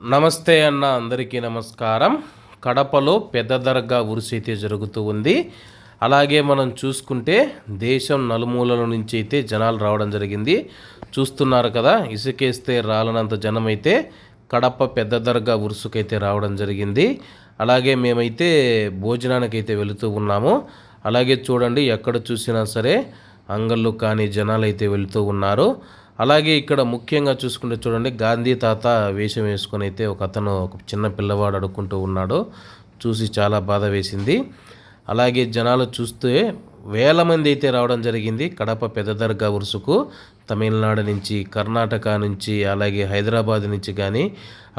నమస్తే అన్న అందరికీ నమస్కారం. కడపలో పెద్ద దర్గా ఉరిసైతే అయితే జరుగుతూ ఉంది. అలాగే మనం చూసుకుంటే దేశం నలుమూలల నుంచి అయితే జనాలు రావడం జరిగింది. చూస్తున్నారు కదా ఇసుకేస్తే రాలనంత జనం అయితే కడప పెద్ద దర్గా ఉరుసుకైతే రావడం జరిగింది. అలాగే మేమైతే భోజనానికి అయితే వెళుతూ ఉన్నాము. అలాగే చూడండి ఎక్కడ చూసినా సరే అంగళ్ళు కానీ జనాలు అయితే వెళుతూ ఉన్నారు. అలాగే ఇక్కడ ముఖ్యంగా చూసుకుంటే చూడండి గాంధీ తాత వేషం వేసుకొని అయితే ఒక అతను ఒక చిన్న పిల్లవాడు అడుక్కుంటూ ఉన్నాడు. చూసి చాలా బాధ వేసింది. అలాగే జనాలు చూస్తే వేల మంది అయితే రావడం జరిగింది. కడప పెద్ద దర్గా ఉరుసుకు తమిళనాడు నుంచి కర్ణాటక నుంచి అలాగే హైదరాబాద్ నుంచి కానీ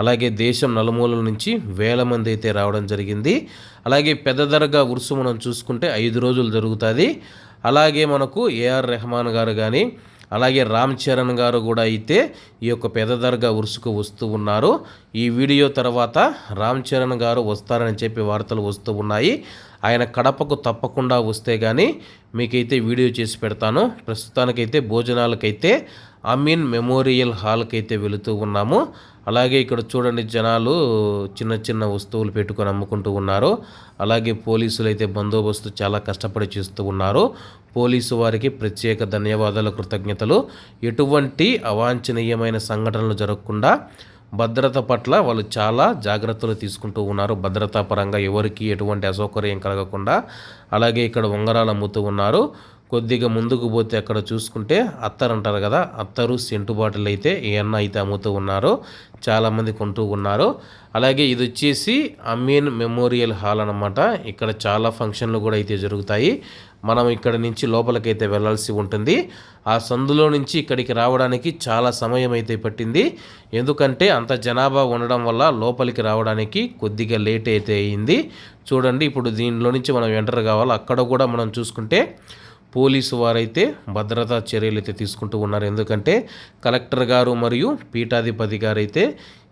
అలాగే దేశం నలుమూలల నుంచి వేల మంది అయితే రావడం జరిగింది. అలాగే పెద్ద దర్గా ఉరుసు మనం చూసుకుంటే ఐదు రోజులు జరుగుతుంది. అలాగే మనకు ఏఆర్ రెహమాన్ గారు కానీ అలాగే రామ్ చరణ్ గారు కూడా అయితే ఈ యొక్క పెద్ద దర్గా ఉరుసుకు వస్తూ ఉన్నారు. ఈ వీడియో తర్వాత రామ్ చరణ్ గారు వస్తారని చెప్పి వార్తలు వస్తూ ఉన్నాయి. ఆయన కడపకు తప్పకుండా వస్తే కానీ మీకైతే వీడియో చేసి పెడతాను. ప్రస్తుతానికైతే భోజనాలకైతే అమీన్ మెమోరియల్ హాల్కి అయితే వెళుతూ ఉన్నాము. అలాగే ఇక్కడ చూడండి జనాలు చిన్న చిన్న వస్తువులు పెట్టుకొని అమ్ముకుంటూ ఉన్నారు. అలాగే పోలీసులు అయితే బందోబస్తు చాలా కష్టపడి చేస్తూ ఉన్నారు. పోలీసు వారికి ప్రత్యేక ధన్యవాదాలు కృతజ్ఞతలు. ఎటువంటి అవాంఛనీయమైన సంఘటనలు జరగకుండా భద్రత పట్ల వాళ్ళు చాలా జాగ్రత్తలు తీసుకుంటూ ఉన్నారు. భద్రతా పరంగా ఎవరికి ఎటువంటి అసౌకర్యం కలగకుండా. అలాగే ఇక్కడ ఉంగరాలు అమ్ముతూ ఉన్నారు. కొద్దిగా ముందుకు పోతే అక్కడ చూసుకుంటే అత్తరు అంటారు కదా అత్తరు సెంటు బాటిల్ అయితే ఏ అన్న అయితే అమ్ముతూ ఉన్నారో చాలామంది కొంటూ ఉన్నారు. అలాగే ఇది వచ్చేసి అమీన్ మెమోరియల్ హాల్ అనమాట ఇక్కడ చాలా ఫంక్షన్లు కూడా అయితే జరుగుతాయి. మనం ఇక్కడ నుంచి లోపలికైతే వెళ్ళాల్సి ఉంటుంది. ఆ సందులో నుంచి ఇక్కడికి రావడానికి చాలా సమయం అయితే పట్టింది. ఎందుకంటే అంత జనాభా ఉండడం వల్ల లోపలికి రావడానికి కొద్దిగా లేట్ అయితే అయింది. చూడండి ఇప్పుడు దీనిలో నుంచి మనం ఎంటర్ కావాలి. అక్కడ కూడా మనం చూసుకుంటే పోలీసు వారైతే భద్రతా చర్యలు అయితే తీసుకుంటూ ఉన్నారు. ఎందుకంటే కలెక్టర్ గారు మరియు పీఠాధిపతి గారు అయితే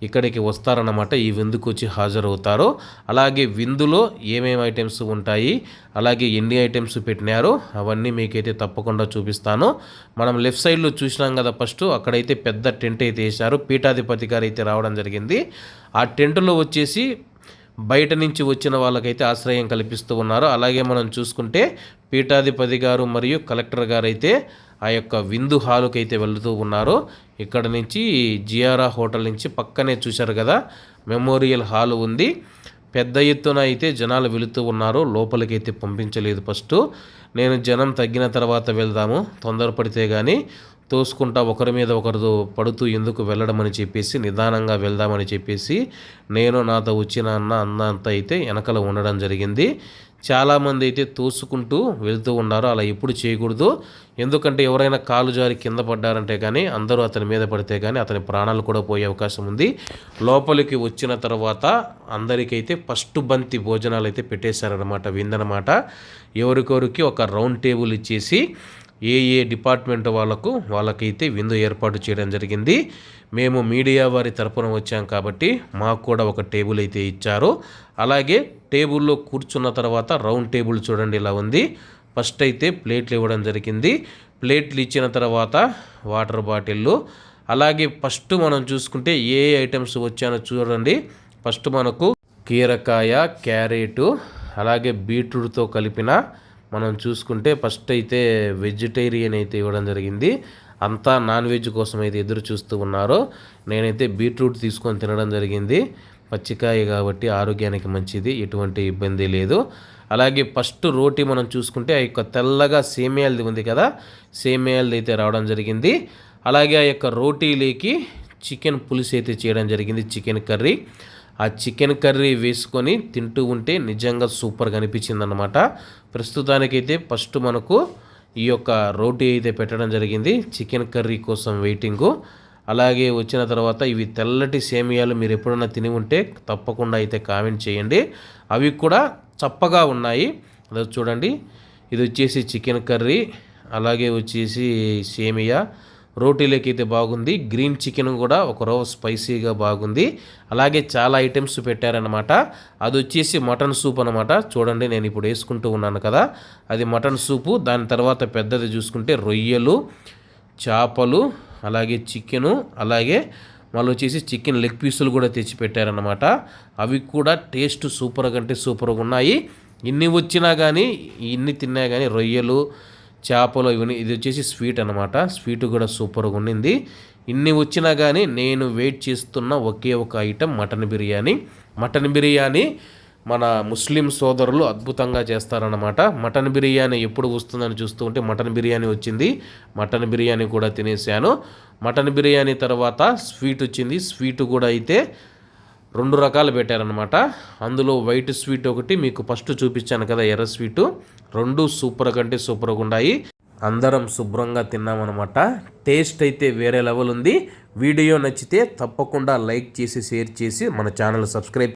ఇక్కడికి వస్తారన్నమాట. ఈ విందుకు వచ్చి హాజరవుతారు. అలాగే విందులో ఏమేమి ఐటమ్స్ ఉంటాయి అలాగే ఎన్ని ఐటమ్స్ పెట్టినారో అవన్నీ మీకైతే తప్పకుండా చూపిస్తాను. మనం లెఫ్ట్ సైడ్లో చూసినాం కదా ఫస్ట్ అక్కడైతే పెద్ద టెంట్ అయితే వేశారు. పీఠాధిపతి గారు అయితే రావడం జరిగింది. ఆ టెంట్లో వచ్చేసి బయట నుంచి వచ్చిన వాళ్ళకైతే ఆశ్రయం కల్పిస్తూ ఉన్నారు. అలాగే మనం చూసుకుంటే పీఠాధిపతి గారు మరియు కలెక్టర్ గారు అయితే ఆ యొక్క విందు హాలుకి అయితే వెళుతూ ఉన్నారు. ఇక్కడ నుంచి జియారా హోటల్ నుంచి పక్కనే చూశారు కదా మెమోరియల్ హాల్ ఉంది. పెద్ద ఎత్తున అయితే జనాలు వెళుతూ ఉన్నారు. లోపలికి అయితే పంపించలేదు ఫస్ట్. నేను జనం తగ్గిన తర్వాత వెళ్దాము తొందరపడితే కానీ తోసుకుంటా ఒకరి మీద ఒకరు పడుతూ ఎందుకు వెళ్ళడమని చెప్పేసి నిదానంగా వెళ్దామని చెప్పేసి నేను నాతో వచ్చిన అన్న అన్న అంతా అయితే వెనకలో ఉండడం జరిగింది. చాలామంది అయితే తోసుకుంటూ వెళ్తూ ఉన్నారు. అలా ఎప్పుడు చేయకూడదు. ఎందుకంటే ఎవరైనా కాలు జారి కింద పడ్డారంటే కానీ అందరూ అతని మీద పడితే కానీ అతని ప్రాణాలు కూడా పోయే అవకాశం ఉంది. లోపలికి వచ్చిన తర్వాత అందరికైతే ఫస్ట్ బంతి భోజనాలు అయితే పెట్టేశారనమాట విందనమాట. ఎవరికొరికి ఒక రౌండ్ టేబుల్ ఇచ్చేసి ఏ ఏ డిపార్ట్మెంట్ వాళ్ళకు వాళ్ళకైతే విందు ఏర్పాటు చేయడం జరిగింది. మేము మీడియా వారి తరపున వచ్చాం కాబట్టి మాకు కూడా ఒక టేబుల్ అయితే ఇచ్చారు. అలాగే టేబుల్లో కూర్చున్న తర్వాత రౌండ్ టేబుల్ చూడండి ఇలా ఉంది. ఫస్ట్ అయితే ప్లేట్లు ఇవ్వడం జరిగింది. ప్లేట్లు ఇచ్చిన తర్వాత వాటర్ బాటిళ్ళు అలాగే ఫస్ట్ మనం చూసుకుంటే ఏ ఐటమ్స్ వచ్చానో చూడండి. ఫస్ట్ మనకు కీరకాయ క్యారెటు అలాగే బీట్రూట్తో కలిపిన మనం చూసుకుంటే ఫస్ట్ అయితే వెజిటేరియన్ అయితే ఇవ్వడం జరిగింది. అంతా నాన్ వెజ్ కోసం అయితే ఎదురు చూస్తూ ఉన్నారో. నేనైతే బీట్రూట్ తీసుకొని తినడం జరిగింది. పచ్చికాయ కాబట్టి ఆరోగ్యానికి మంచిది ఎటువంటి ఇబ్బంది లేదు. అలాగే ఫస్ట్ రోటీ మనం చూసుకుంటే ఆ యొక్క తెల్లగా సేమియాలది ఉంది కదా సేమియాలది అయితే రావడం జరిగింది. అలాగే ఆ యొక్క రోటీలోకి చికెన్ పులుసు అయితే చేయడం జరిగింది చికెన్ కర్రీ. ఆ చికెన్ కర్రీ వేసుకొని తింటూ ఉంటే నిజంగా సూపర్గా అనిపించింది అనమాట ప్రస్తుతానికైతే ఫస్ట్ మనకు ఈ యొక్క రోటీ అయితే పెట్టడం జరిగింది చికెన్ కర్రీ కోసం వెయిటింగు. అలాగే వచ్చిన తర్వాత ఇవి తెల్లటి సేమియాలు మీరు ఎప్పుడన్నా తిని ఉంటే తప్పకుండా అయితే కామెంట్ చేయండి. అవి కూడా చప్పగా ఉన్నాయి. అది చూడండి ఇది వచ్చేసి చికెన్ కర్రీ అలాగే వచ్చేసి సేమియా. రోటీలోకి అయితే బాగుంది. గ్రీన్ చికెన్ కూడా ఒక రో స్పైసీగా బాగుంది. అలాగే చాలా ఐటమ్స్ పెట్టారనమాట అది వచ్చేసి మటన్ సూప్ అనమాట చూడండి నేను ఇప్పుడు వేసుకుంటూ ఉన్నాను కదా. అది మటన్ సూపు. దాని తర్వాత పెద్దది చూసుకుంటే రొయ్యలు చేపలు అలాగే చికెను అలాగే మళ్ళీ వచ్చేసి చికెన్ లెగ్ పీసులు కూడా తెచ్చి పెట్టారనమాట అవి కూడా టేస్ట్ సూపర్ కంటే సూపర్గా ఉన్నాయి. ఇన్ని వచ్చినా కానీ ఇన్ని తిన్నా కానీ రొయ్యలు చేపలు ఇవన్నీ ఇది వచ్చేసి స్వీట్ అనమాట స్వీట్ కూడా సూపర్గా ఉండింది. ఇన్ని వచ్చినా కానీ నేను వెయిట్ చేస్తున్న ఒకే ఒక item mutton biryani. Mutton biryani మన ముస్లిం సోదరులు అద్భుతంగా చేస్తారన్నమాట. మటన్ బిర్యానీ ఎప్పుడు వస్తుందని చూస్తూ ఉంటే మటన్ బిర్యానీ వచ్చింది. మటన్ బిర్యానీ కూడా తినేసాను. మటన్ బిర్యానీ తర్వాత స్వీట్ వచ్చింది. స్వీట్ కూడా అయితే రెండు రకాలు పెట్టారనమాట అందులో వైట్ స్వీట్ ఒకటి మీకు ఫస్ట్ చూపించాను కదా ఎర్ర స్వీటు. రెండు సూపర్ కంటే సూపర్గా ఉన్నాయి. అందరం శుభ్రంగా తిన్నామన్నమాట. టేస్ట్ అయితే వేరే లెవెల్ ఉంది. వీడియో నచ్చితే తప్పకుండా లైక్ చేసి షేర్ చేసి మన ఛానల్ సబ్స్క్రైబ్